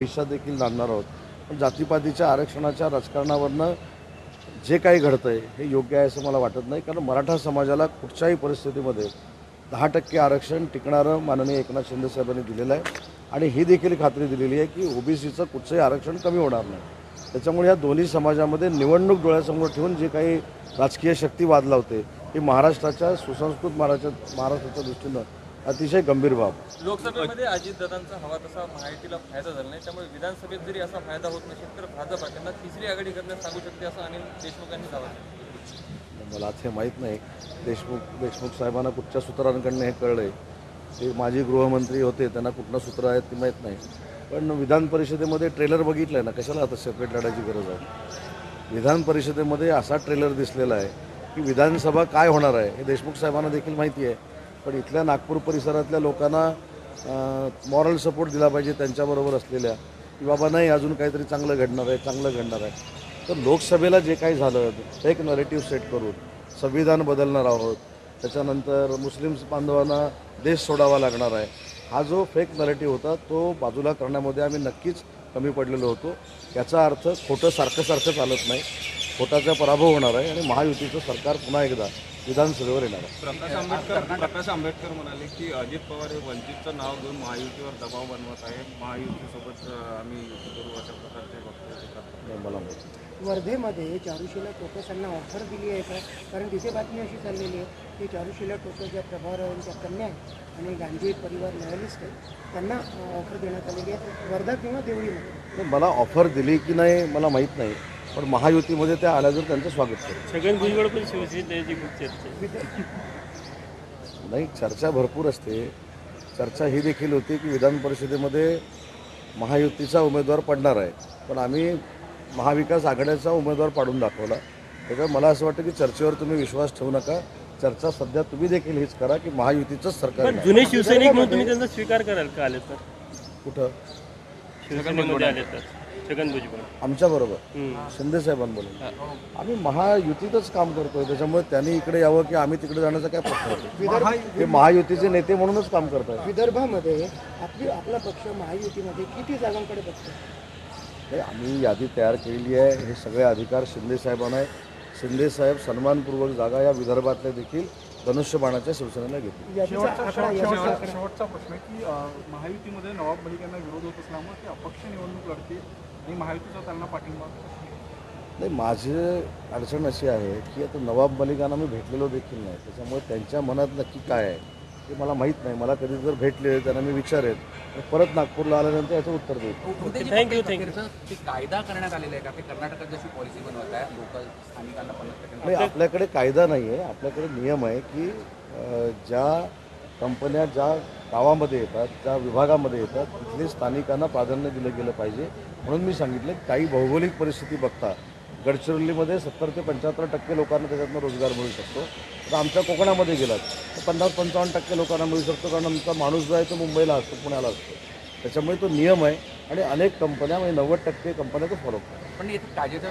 भविष्यात देखील जाणणार आहोत. पण जातीपातीच्या आरक्षणाच्या राजकारणावरनं जे काही घडतं आहे हे योग्य आहे असं मला वाटत नाही. कारण मराठा समाजाला कुठच्याही परिस्थितीमध्ये दहा टक्के आरक्षण टिकणारं माननीय एकनाथ शिंदे साहेबांनी दिलेलं आहे. आणि ही देखील खात्री दिलेली आहे की ओबीसीचं कुठचंही आरक्षण कमी होणार नाही. त्याच्यामुळे या दोन्ही समाजामध्ये निवडणूक डोळ्यासमोर ठेवून जे काही राजकीय शक्ती वाद लावते ही महाराष्ट्राच्या सुसंस्कृत महाराष्ट्र महाराष्ट्राच्या दृष्टीनं अतिशय गंभीर बाब. लोकसभेमध्ये अजितदादांचा हवा तसा महायुतीला फायदा झाला नाही त्यामुळे विधानसभेत जरी असा फायदा होत नसेल तर भाजपा त्यांना तिसरी आघाडी करण्यास सांगू शकते असं अनिल देशमुखांनी दावा मला ते माहीत नाही देशमुख देशमुख साहेबांना कुठच्या सूत्रांकडनं हे कळलं आहे ते माजी गृहमंत्री होते त्यांना कुठलं सूत्र आहेत ते माहीत नाही. पण विधान परिषदेमध्ये ट्रेलर बघितलं आहे ना कशाला आता सेपरेट लढायची गरज आहे? विधान परिषदेमध्ये असा ट्रेलर दिसलेला आहे की विधानसभा काय होणार आहे हे देशमुख साहेबांना देखील माहिती आहे. पण इथल्या नागपूर परिसरातल्या लोकांना मॉरल सपोर्ट दिला पाहिजे त्यांच्याबरोबर असलेल्या. की बाबा नाही अजून काहीतरी चांगलं घडणार आहे चांगलं घडणार आहे. तर लोकसभेला जे काही झालं एक नरेटिव्ह सेट करून संविधान बदलणार आहोत. त्याच्यानंतर मुस्लिम बांधवांना देश सोडावा लागणार आहे. हा जो फेक नरेटिव्ह होता तो बाजूला करण्यामध्ये आम्ही नक्कीच कमी पडलेलो होतो. याचा अर्थ खोटं सारखं सारखं चालत नाही. खोटाचा पराभव होणार आहे आणि महायुतीचं सरकार पुन्हा एकदा विधानसभेवर येणार आहे. प्रकाश आंबेडकर प्रकाश आंबेडकर म्हणाले की अजित पवार हे वंचितचं नाव घेऊन महायुतीवर दबाव बनवत आहे. महायुतीसोबत आम्ही युती करू अशा प्रकारचे वक्तव्य मला वर्धेमध्ये चारुशीला टोकसांना ऑफर दिली आहे का? कारण तिथे बातमी अशी चाललेली आहे की चारुशीला टोकस ज्या प्रभावरावांच्या कन्या आहेत आणि गांधी परिवार लॉयलिस्ट आहेत त्यांना ऑफर देण्यात आलेली आहे. वर्धा किंवा देवळीमध्ये नाही, मला ऑफर दिली की नाही मला माहीत नाही. पण महायुतीमध्ये त्या आल्या जर त्यांचं स्वागत करेल छगन भुजबळ पण शिवसेनेत खूप चर्चा आहे. नाही चर्चा भरपूर असते. चर्चा ही देखील होती की विधान परिषदेमध्ये महायुतीचा उमेदवार पडणार आहे. पण आम्ही महाविकास आघाड्याचा उमेदवार पाडून दाखवला. त्याच्यामुळे मला असं वाटतं की चर्चेवर तुम्ही विश्वास ठेवू नका. चर्चा सध्या तुम्ही देखील हीच करा की महायुतीचंच सरकार पण येणार. जुने शिवसैनिक म्हणून तुम्ही त्यांचा स्वीकार कराल का आले तर? कुठं? शिवसेनेमध्ये आले तर. छगन भुजबळ आमच्याबरोबर. शिंदे साहेबांबरोबर आम्ही महायुतीतच काम करतोय त्याच्यामुळे त्यांनी इकडे यावं की आम्ही तिकडे जाण्याचा काय प्रश्न होतो ते महायुतीचे नेते म्हणूनच काम करतात विदर्भामध्ये आपली आपला पक्ष महायुतीमध्ये किती जागांकडे बघतो नाही आम्ही यादी तयार केलेली आहे. हे सगळे अधिकार शिंदे साहेबांना आहे. शिंदे साहेब सन्मानपूर्वक जागा या विदर्भातल्या देखील धनुष्यबाणाच्या शिवसेनेला घेतली. याचा आकडा याचा शेवटचा प्रश्न की अ, महायुतीमध्ये नवाब मलिक यांना विरोध होत असल्यामुळे ते अपक्ष निवडणूक लढतील. आणि महायुतीचा त्यांना पाठिंबा? नाही माझी अडचण अशी आहे की आता नवाब मलिकांना मी भेटलेलो देखील नाही. त्याच्यामुळे त्यांच्या मनात नक्की काय आहे ते मला माहीत नाही. मला कधी जर भेटले त्यांना मी विचारेन आणि परत नागपूरला आल्यानंतर याचं उत्तर देईल. थँक्यू थँक्यू कायदा करण्यात आलेला आहे का ते कर्नाटकात जशी पॉलिसी बनवत आहे लोकल स्थानिकांना पन्नास टक्के नाही आपल्याकडे कायदा नाही आहे आपल्याकडे नियम आहे की ज्या कंपन्या ज्या गावामध्ये येतात ज्या विभागामध्ये येतात तिथले स्थानिकांना प्राधान्य दिलं गेलं पाहिजे. म्हणून मी सांगितलं काही भौगोलिक परिस्थिती बघता गडचिरोलीमध्ये सत्तर ते पंच्याहत्तर टक्के लोकांना त्याच्यातनं रोजगार मिळू शकतो. आता आमच्या कोकणामध्ये गेलात तर पन्नास पंचावन्न टक्के लोकांना मिळू शकतो कारण आमचा माणूस जो आहे तो मुंबईला असतो पुण्याला असतो. त्याच्यामुळे तो नियम आहे आणि अनेक कंपन्या म्हणजे नव्वद टक्के कंपन्या तो फॉलो करतात. पण इथे ताजेच्या